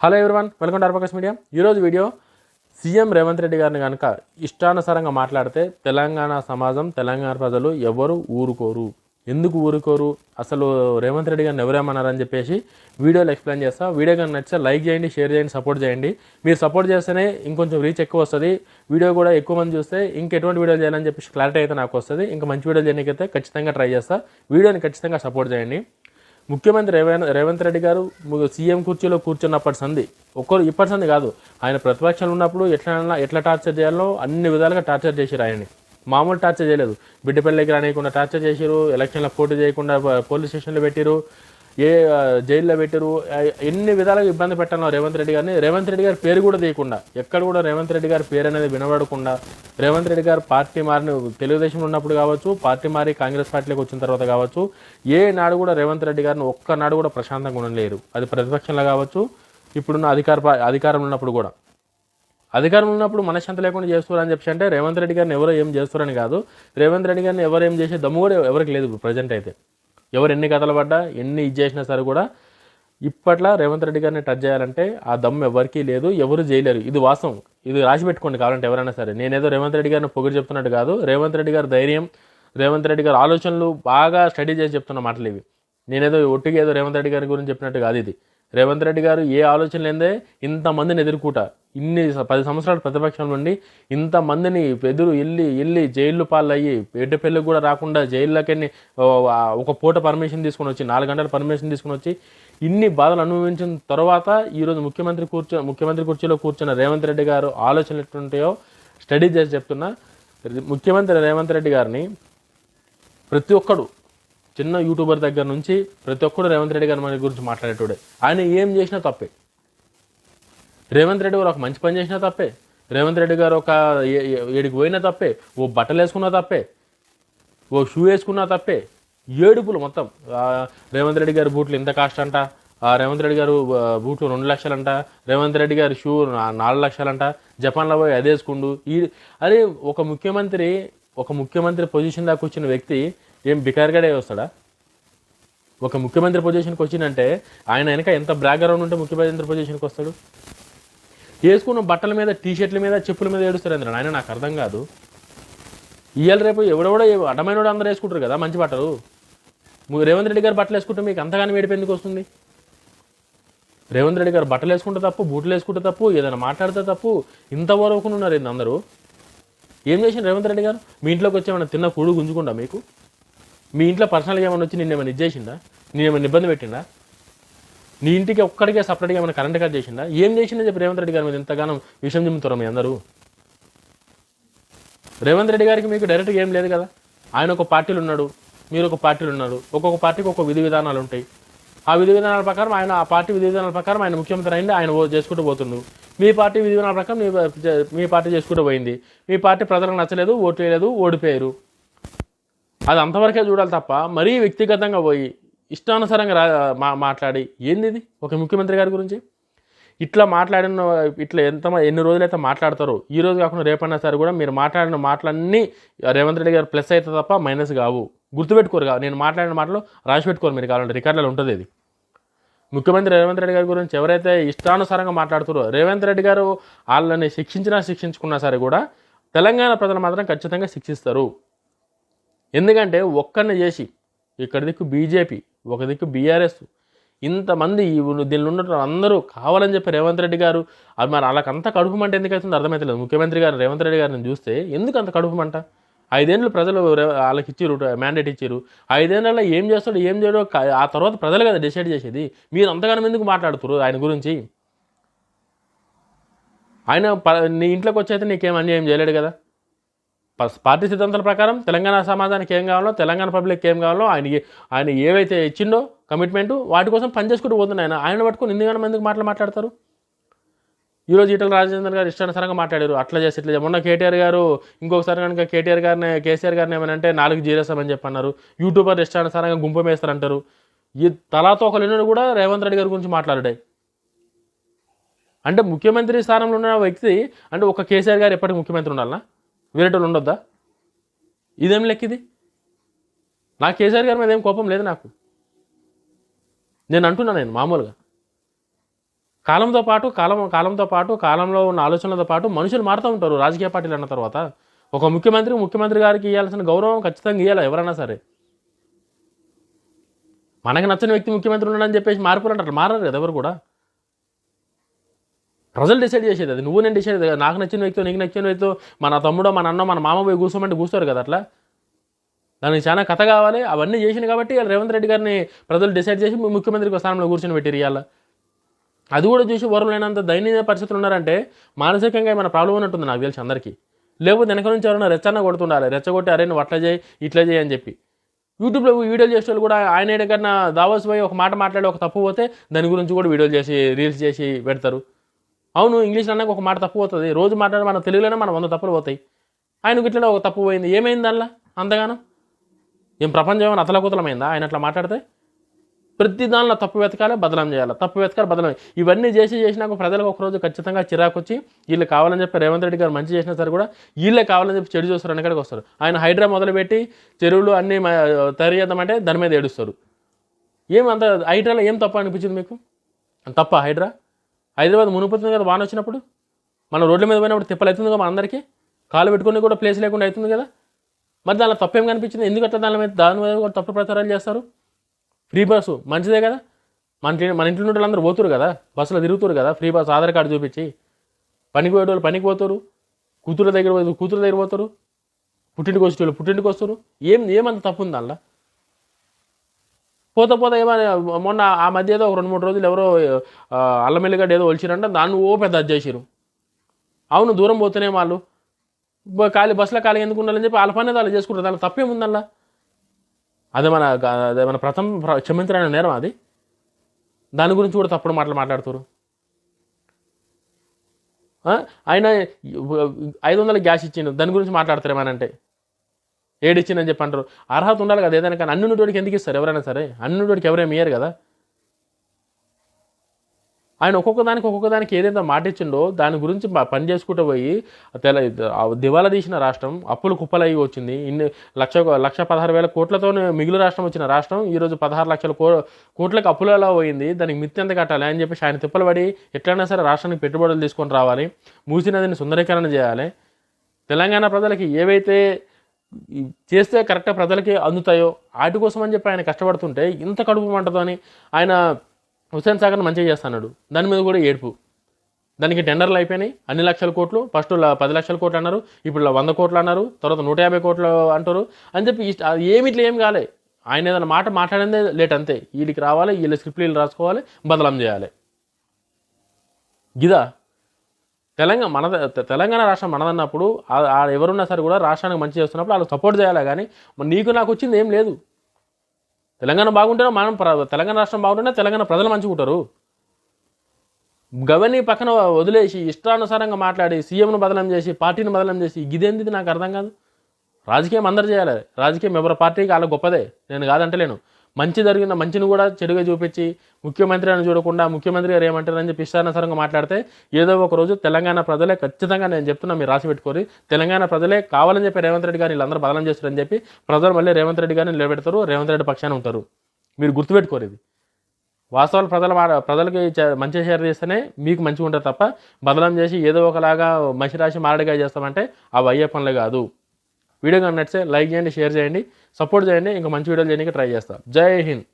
Hello everyone welcome to అర్పకస్ media ఈరోజు video CM Revanth Reddy గారిని కనుక ఇష్టానుసారంగా మాట్లాడితే తెలంగాణ సమాజం తెలంగాణ ప్రజలు ఎవరు ఊరుకోరు? ఎందుకు ఊరుకోరు? అసలు రేవంత్ రెడ్డి గారిని ఎవరేమన్నారని చెప్పేసి వీడియోలో ఎక్స్ప్లెయిన్ చేస్తా. వీడియో కానీ నచ్చితే లైక్ చేయండి షేర్ చేయండి సపోర్ట్ చేయండి. మీరు సపోర్ట్ చేస్తేనే ఇంకొంచెం రీచ్ ఎక్కువ వస్తుంది. వీడియో కూడా ఎక్కువ మంది చూస్తే ఇంకెటువంటి వీడియోలు చేయాలని చెప్పేసి క్లారిటీ అయితే నాకు వస్తుంది. ఇంకా మంచి వీడియోలు చేయడానికైతే ఖచ్చితంగా ట్రై చేస్తా. వీడియోని ఖచ్చితంగా సపోర్ట్ చేయండి. ముఖ్యమంత్రి రేవంత్ రేవంత్ రెడ్డి గారు సీఎం కుర్చీలో కూర్చున్నప్పటి సంది ఒక్కరు ఇప్పటి సంది కాదు. ఆయన ప్రతిపక్షంలో ఉన్నప్పుడు ఎట్లా ఎట్లా టార్చర్ చేయాలో అన్ని విధాలుగా టార్చర్ చేశారు ఆయన్ని. మామూలు టార్చర్ చేయలేదు. బిడ్డ పెళ్ళికి రానియకుండా టార్చర్ చేసిరు ఎలక్షన్లో పోటీ చేయకుండా పోలీస్ స్టేషన్లో పెట్టిరు. ఏ జైల్లో పెట్టరు ఎన్ని విధాలుగా ఇబ్బంది పెట్టాను రేవంత్ రెడ్డి గారిని. రేవంత్ రెడ్డి గారి పేరు కూడా తీయకుండా ఎక్కడ కూడా రేవంత్ రెడ్డి గారి పేరు అనేది వినబడకుండా రేవంత్ రెడ్డి గారు పార్టీ మారిన తెలుగుదేశంలో ఉన్నప్పుడు కావచ్చు పార్టీ మారి కాంగ్రెస్ పార్టీలోకి వచ్చిన తర్వాత కావచ్చు ఏ నాడు కూడా రేవంత్ రెడ్డి గారిని ఒక్క నాడు కూడా ప్రశాంతంగా ఉండలేరు. అది ప్రతిపక్షంలో కావచ్చు ఇప్పుడున్న అధికార అధికారంలో ఉన్నప్పుడు కూడా. అధికారంలో ఉన్నప్పుడు మనశ్శాంతి లేకుండా చేస్తున్నారని చెప్పి అంటే రేవంత్ రెడ్డి గారిని ఎవరో ఏం చేస్తారని కాదు. రేవంత్ రెడ్డి గారిని ఎవరు ఏం చేసే దమ్ము కూడా ఎవరికి లేదు ఇప్పుడు ప్రజెంట్ అయితే. ఎవరు ఎన్ని కథలు పడ్డా ఎన్ని ఇది చేసినా సరే కూడా ఇప్పట్లో రేవంత్ రెడ్డి గారిని టచ్ చేయాలంటే ఆ దమ్ము ఎవరికీ లేదు ఎవరు చేయలేరు ఇది వాస్తవం. ఇది రాసి పెట్టుకోండి కావాలంటే ఎవరైనా సరే. నేనేదో రేవంత్ రెడ్డి గారిని పొగిడి చెప్తున్నట్టు కాదు రేవంత్ రెడ్డి గారి ధైర్యం రేవంత్ రెడ్డి గారి ఆలోచనలు బాగా స్టడీ చేసి చెప్తున్న మాటలు ఇవి. నేనేదో ఒట్టిగా ఏదో రేవంత్ రెడ్డి గారి గురించి చెప్పినట్టు కాదు ఇది. రేవంత్ రెడ్డి గారు ఏ ఆలోచన లేదే ఇంతమందిని ఎదుర్కొట. ఇన్ని పది సంవత్సరాలు ప్రతిపక్షం నుండి ఇంతమందిని ఎదురు వెళ్ళి వెళ్ళి జైళ్ళు పాలు అయ్యి బిడ్డ కూడా రాకుండా జైల్లోకి ఒక పూట పర్మిషన్ తీసుకుని వచ్చి నాలుగు గంటల పర్మిషన్ తీసుకుని వచ్చి ఇన్ని బాధలు అనుభవించిన తర్వాత ఈరోజు ముఖ్యమంత్రి కూర్చో ముఖ్యమంత్రి కుర్చీలో కూర్చున్న రేవంత్ రెడ్డి గారు ఆలోచనలు ఎట్లుంటాయో స్టడీ చేసి చెప్తున్నా. ముఖ్యమంత్రి రేవంత్ రెడ్డి గారిని ప్రతి ఒక్కడు చిన్న యూట్యూబర్ దగ్గర నుంచి ప్రతి ఒక్కడు రేవంత్ రెడ్డి గారి మన గురించి మాట్లాడేటోడే. ఆయన ఏం చేసినా తప్పే. రేవంత్ రెడ్డి గారు ఒక మంచి పని చేసినా తప్పే. రేవంత్ రెడ్డి గారు ఒక ఏడికి పోయినా తప్పే. ఓ బట్టలు వేసుకున్నా తప్పే. ఓ షూ వేసుకున్నా తప్పే. ఏడుపులు మొత్తం. రేవంత్ రెడ్డి గారి బూట్లు ఇంత కాస్ట్ అంట. రేవంత్ రెడ్డి గారు బూట్లు రెండు లక్షలంట. రేవంత్ రెడ్డి గారి షూ నాలుగు లక్షలంట. జపాన్లో పోయి అదేసుకుండు. ఈ అరే ఒక ముఖ్యమంత్రి ఒక ముఖ్యమంత్రి పొజిషన్ దాకా వచ్చిన వ్యక్తి ఏం బికార్గాడే వస్తాడా? ఒక ముఖ్యమంత్రి పొజిషన్కి వచ్చిందంటే ఆయన వెనక ఎంత బ్యాక్గ్రౌండ్ ఉంటే ముఖ్యమంత్రి పొజిషన్కి వస్తాడు? వేసుకున్న బట్టల మీద టీ షర్ట్ల మీద చెప్పుల మీద ఏడుస్తారు అందరూ ఆయన నాకు అర్థం కాదు. ఇవాళ రేపు ఎవడెవడో అడ్డమైన అందరూ వేసుకుంటారు కదా మంచి బట్టలు. రేవంత్ రెడ్డి గారు బట్టలు వేసుకుంటే మీకు అంతగానే వేడిపి ఎందుకు వస్తుంది? రేవంత్ రెడ్డి గారు బట్టలు వేసుకుంటే తప్పు బూట్లు వేసుకుంటే తప్పు ఏదైనా మాట్లాడితే తప్పు ఇంతవరకు ఉన్నారు ఏంది అందరూ? ఏం చేసిన రేవంత్ రెడ్డి గారు? మీ ఇంట్లోకి వచ్చి ఏమైనా తిన్న కూడు గుంజుకుండా మీకు? మీ ఇంట్లో పర్సనల్గా ఏమైనా వచ్చి నేను ఏమైనా ఇచ్చేసిందా నేను ఏమైనా ఇబ్బంది పెట్టిందా? నీ ఇంటికి ఒక్కడికే సపరేట్గా ఏమైనా కరెంట్ కట్ చేసిందా? ఏం చేసిందని చెప్పి రేవంత్ రెడ్డి గారి మీద ఇంతగానో విషయం చెబుతారు మీ అందరూ? రేవంత్ రెడ్డి గారికి మీకు డైరెక్ట్గా ఏం లేదు కదా? ఆయన ఒక పార్టీలు ఉన్నాడు మీరు ఒక పార్టీలు ఉన్నారు ఒక్కొక్క పార్టీకి ఒక్కొక్క విధి విధానాలు ఉంటాయి. ఆ విధి విధానాల ప్రకారం ఆయన ఆ పార్టీ విధి విధానాల ప్రకారం ఆయన ముఖ్యమంత్రి అయింది ఆయన ఓ చేసుకుంటూ పోతుండు. మీ పార్టీ విధి విధానాల ప్రకారం మీ మీ పార్టీ చేసుకుంటూ పోయింది. మీ పార్టీ ప్రజలకు నచ్చలేదు ఓటు వేయలేదు ఓడిపోయారు. అది అంతవరకే చూడాలి తప్ప మరీ వ్యక్తిగతంగా పోయి ఇష్టానుసారంగా రా మా మాట్లాడి ఏంది ఇది ఒక ముఖ్యమంత్రి గారి గురించి? ఇట్లా మాట్లాడిన ఇట్లా ఎంత ఎన్ని రోజులైతే మాట్లాడతారో ఈ రోజు కాకుండా రేపన్నా సరే కూడా మీరు మాట్లాడిన మాటలన్నీ రేవంత్ రెడ్డి గారు ప్లస్ అయితే తప్ప మైనస్ కావు. గుర్తుపెట్టుకోరు కావు నేను మాట్లాడిన మాటలు రాసిపెట్టుకోరు మీరు కావాలంటే. రికార్డులో ఉంటుంది ఇది. ముఖ్యమంత్రి రేవంత్ రెడ్డి గారి గురించి ఎవరైతే ఇష్టానుసారంగా మాట్లాడుతారో రేవంత్ రెడ్డి గారు వాళ్ళని శిక్షించినా శిక్షించుకున్నా సరే కూడా తెలంగాణ ప్రజలు మాత్రం ఖచ్చితంగా శిక్షిస్తారు. ఎందుకంటే ఒక్కరిని చేసి ఇక్కడ దిక్కు బీజేపీ ఒక దిక్కు బీఆర్ఎస్. ఇంతమంది దీనిలో ఉన్న అందరూ కావాలని చెప్పి రేవంత్ రెడ్డి గారు అది మరి వాళ్ళకంతా అంత కడుపు మంట ఎందుకు అవుతుందో అర్థమవుతలేదు ముఖ్యమంత్రి గారు రేవంత్ రెడ్డి గారిని చూస్తే ఎందుకు అంత కడుపుమంట ఐదేళ్ళు ప్రజలు వాళ్ళకి ఇచ్చారు మ్యాండేట్ ఇచ్చారు ఐదేళ్ళలో ఏం చేస్తాడు ఏం చేయడో ఆ తర్వాత ప్రజలు కదా డిసైడ్ చేసేది. మీరు అంతగానం ఎందుకు మాట్లాడుతున్నారు ఆయన గురించి? ఆయన ప- నీ ఇంట్లోకి వచ్చైతే నీకేం అన్యాయం చేయలేడు కదా? పార్టీ సిద్ధాంతాల ప్రకారం తెలంగాణ సమాజానికి ఏం కావాలో తెలంగాణ పబ్లిక్ ఏం కావాలో ఆయన ఆయన ఏవైతే ఇచ్చిండో కమిట్మెంట్ వాటి కోసం పనిచేసుకుంటూ పోతున్నాయి ఆయన ఆయన పట్టుకుని ఎందుకంటే ఎందుకు మాటలు మాట్లాడతారు? ఈరోజు ఈటల రాజేందర్ గారు ఇష్టానుసారంగా మాట్లాడారు. అట్లా చేసి ఇట్లా మొన్న కేటీఆర్ గారు ఇంకొకసారి కనుక కేటీఆర్ గారిని కేసీఆర్ గారిని ఏమనంటే నాలుగు జీరేస్తామని చెప్పి అన్నారు యూట్యూబర్ ఇష్టానుసారంగా గుంపు వేస్తారంటారు ఈ తలాతో ఒకరు కూడా రేవంత్ రెడ్డి గారి గురించి మాట్లాడాయి అంటే ముఖ్యమంత్రి స్థానంలో ఉన్న వ్యక్తి అంటే ఒక కేసీఆర్ గారు ఎప్పటికీ ముఖ్యమంత్రి ఉండాలనా? వేరేటోళ్ళు ఉండొద్దా? ఇదేం లెక్క ఇది? కేసీఆర్ గారి మీద ఏం కోపం లేదు నాకు. నేను అంటున్నా నేను మామూలుగా. కాలంతో పాటు కాలం కాలంతో పాటు కాలంలో ఉన్న ఆలోచనలతో పాటు మనుషులు మారుతూ ఉంటారు రాజకీయ పార్టీలు అన్న తర్వాత. ఒక ముఖ్యమంత్రి ముఖ్యమంత్రి గారికి ఇవ్వాల్సిన గౌరవం ఖచ్చితంగా ఇవ్వాలి ఎవరైనా సరే. మనకు నచ్చని వ్యక్తి ముఖ్యమంత్రి ఉన్నాడని చెప్పేసి మార్పులు అంటారు మారారు కదా ఎవరు కూడా. ప్రజలు డిసైడ్ చేసేది అది. నువ్వు నేను డిసైడ్ నాకు నచ్చిన వ్యక్తి నీకు నచ్చిన వ్యక్తి మన తమ్ముడో మన అన్న మన మామ పోయి కూర్చోమంటే కూర్చోరు కదా అట్లా? దానికి చాలా కథ కావాలి. అవన్నీ చేసిన కాబట్టి రేవంత్ రెడ్డి గారిని ప్రజలు డిసైడ్ చేసి ముఖ్యమంత్రికి స్థానంలో కూర్చొని పెట్టారు ఇవాళ. అది కూడా చూసి వరులైనంత దయనీయ పరిస్థితులు ఉన్నారంటే మానసికంగా ఏమైనా ప్రాబ్లం ఉన్నట్టుంది నాకు తెలిసి అందరికీ. లేకపోతే వెనక నుంచి ఎవరైనా రెచ్చన్న కొడుతుండాలి. రెచ్చగొట్టి అరే నువ్వు అట్లా చేయి ఇట్లా చేయి అని చెప్పి. యూట్యూబ్లో వీడియోలు చేసే వాళ్ళు కూడా ఆయన ఎక్కడన్నా దావోస్ పోయి ఒక మాట మాట్లాడి ఒక తప్పు పోతే దాని గురించి కూడా వీడియోలు చేసి రీల్స్ చేసి పెడతారు. అవును ఇంగ్లీష్లో అన్నాక ఒక మాట తప్పు పోతుంది. రోజు మాట్లాడే మన తెలుగులోనే మన వంద తప్పులు పోతాయి. ఆయనకు ఇట్లా ఒక తప్పు పోయింది. ఏమైంది దానిలో అంతగానో? ఏం ప్రపంచం ఏమైనా అతలకుతలమైందా? ఆయన అట్లా మాట్లాడితే ప్రతి దానిలో తప్పు వెతకాలి బదలం చేయాలి. తప్పు వెతకాలి బదలం ఇవన్నీ చేసి చేసినాక ప్రజలకు ఒకరోజు ఖచ్చితంగా చిరాకు వచ్చి వీళ్ళు కావాలని చెప్పి రేవంత్ రెడ్డి గారు మంచి చేసినా సరే కూడా వీళ్ళే కావాలని చెప్పి చెడు చూస్తారు అక్కడికి వస్తారు. ఆయన హైడ్రా మొదలుపెట్టి చెరువులు అన్నీ మ- తయారు చేద్దామంటే దాని మీద ఏడుస్తారు. ఏం అంత హైడ్రాలో ఏం తప్ప అనిపించింది మీకు? తప్ప హైడ్రా? హైదరాబాద్ మునిపోతుంది కదా వాన వచ్చినప్పుడు? మనం రోడ్ల మీద పోయినప్పుడు తిప్పలు అవుతుంది కదా మన అందరికీ? కాలు పెట్టుకుని కూడా ప్లేస్ లేకుండా అవుతుంది కదా? మరి దానిలో తప్పేం కనిపించింది? ఎందుకు అట్లా దాని మీద దాని మీద కూడా తప్పు ప్రచారాలు చేస్తారు? ఫ్రీ బస్సు మంచిదే కదా? మన మన ఇంట్లో నుండి అందరూ పోతురు కదా? బస్సులో తిరుగుతారు కదా? ఫ్రీ బస్ ఆధార్ కార్డు చూపించి. పనికి పోయేటోళ్ళు పనికి పోతారు. కూతురు దగ్గర కూతురు దగ్గర పోతారు. పుట్టింటికి వచ్చేటోళ్ళు పుట్టింటికి వస్తారు. ఏం ఏమంత తప్పు ఉంది దానిలో? పోత పోత ఏమని మొన్న ఆ మధ్య ఏదో ఒక రెండు మూడు రోజులు ఎవరో అల్లమెల్లిగడ్డ అల్లం ఏదో ఒలిచిరంట దాన్ని ఓ పెద్ద అది అవును దూరం పోతేనే వాళ్ళు. ఖాళీ బస్సులో ఖాళీ ఎందుకు ఉండాలని చెప్పి వాళ్ళ పని వాళ్ళు చేసుకుంటారు. దాని తప్పేముందల్లా? అదే మన అదే మన ప్రథమ ప్ర- నేరం అది. దాని గురించి కూడా తప్పుడు మాటలు మాట్లాడుతారు ఆయన ఐదు వందల గ్యాస్ ఇచ్చిండు. దాని గురించి మాట్లాడతారు ఏమనంటే ఏడిచ్చిందని చెప్పి అంటారు. అర్హత ఉండాలి కదా ఏదైనా కానీ అన్నుడికి ఎందుకు ఇస్తారు ఎవరైనా సరే? అన్నుడికి ఎవరేమి ఇయ్యరు కదా? ఆయన ఒక్కొక్క దానికి ఒక్కొక్క దానికి ఏదైతే మాటిచ్చిండో దాని గురించి పని చేసుకుంటూ పోయి తెల దివాలా తీసిన రాష్ట్రం అప్పులు కుప్పలయ్యి వచ్చింది. ఇన్ని లక్ష లక్ష పదహారు వేల కోట్లతో మిగులు రాష్ట్రం వచ్చిన రాష్ట్రం ఈరోజు పదహారు లక్షల కో కోట్లకు అప్పులలో పోయింది. దానికి మిత్తి ఎంత కట్టాలి? అని చెప్పేసి ఆయన తిప్పలు పడి ఎట్లయినా సరే రాష్ట్రానికి పెట్టుబడులు తీసుకొని రావాలి. మూసి నదిని సుందరీకరణ చేయాలి. తెలంగాణ ప్రజలకి ఏవైతే చేస్తే కరెక్ట్గా ప్రజలకి అందుతాయో వాటి కోసం అని చెప్పి ఆయన కష్టపడుతుంటే ఇంత కడుపు మంటతో అని ఆయన హుస్సేన్ సాగర్ మంచిగా చేస్తున్నాడు. దాని మీద కూడా ఏడుపు. దానికి టెండర్లు అయిపోయినాయి. అన్ని లక్షల కోట్లు ఫస్ట్ పది లక్షల కోట్లు అన్నారు ఇప్పుడు వంద కోట్లు అన్నారు తర్వాత నూట యాభై కోట్లు అంటారు. అని చెప్పి ఇష్ట- ఏమి ఇట్లా ఏం కాలే. ఆయన ఏదైనా మాట మాట్లాడిందే లేట్ అంతే. వీళ్ళకి రావాలి వీళ్ళ స్క్రిప్ట్ వీళ్ళు రాసుకోవాలి బదలం చేయాలి. గిదా? తెలంగాణ మన తెలంగాణ రాష్ట్రం మనదన్నప్పుడు ఎవరున్నా సరే కూడా రాష్ట్రానికి మంచి చేస్తున్నప్పుడు వాళ్ళు సపోర్ట్ చేయాలి కానీ మరి నీకు నాకు వచ్చింది ఏం లేదు. తెలంగాణ బాగుంటేనే మనం ప్ర- తెలంగాణ రాష్ట్రం బాగుంటేనే తెలంగాణ ప్రజలు మంచుకుంటారు గవర్నీ పక్కన వదిలేసి ఇష్టానుసారంగా మాట్లాడి సీఎంను బదలం చేసి పార్టీని బదలం చేసి ఇదేంది నాకు అర్థం కాదు. రాజకీయం అందరు చేయాలి. రాజకీయం ఎవరి పార్టీకి వాళ్ళ గొప్పదే. నేను కాదంటలేను. మంచి జరిగిన మంచిని కూడా చెడుగా చూపించి ముఖ్యమంత్రి అని చూడకుండా ముఖ్యమంత్రి గారు ఏమంటారని చెప్పి ఇష్టానుసారంగా మాట్లాడితే ఏదో ఒక రోజు తెలంగాణ ప్రజలే ఖచ్చితంగా నేను చెప్తున్నా మీరు రాసి పెట్టుకోరి. తెలంగాణ ప్రజలే కావాలని చెప్పి రేవంత్ రెడ్డి గారిని వీళ్ళందరూ బదలం చేస్తారని చెప్పి ప్రజలు మళ్ళీ రేవంత్ రెడ్డి గారిని నిలబెడతారు రేవంత్ రెడ్డి పక్షాన ఉంటారు. మీరు గుర్తుపెట్టుకోరు ఇది. వాస్తవాలు ప్రజల ప్రజలకి మంచి షేర్ చేస్తేనే మీకు మంచిగా ఉంటుంది తప్ప బదలం చేసి ఏదో ఒకలాగా మసి రాసి మారడిగా చేస్తామంటే అవి అయ్యే పనులు కాదు. వీడియో కానీ నచ్చితే లైక్ చేయండి షేర్ చేయండి సపోర్ట్ చేయండి. ఇంకా మంచి వీడియోలు చేయడానికి ట్రై చేస్తాను జై హింద్.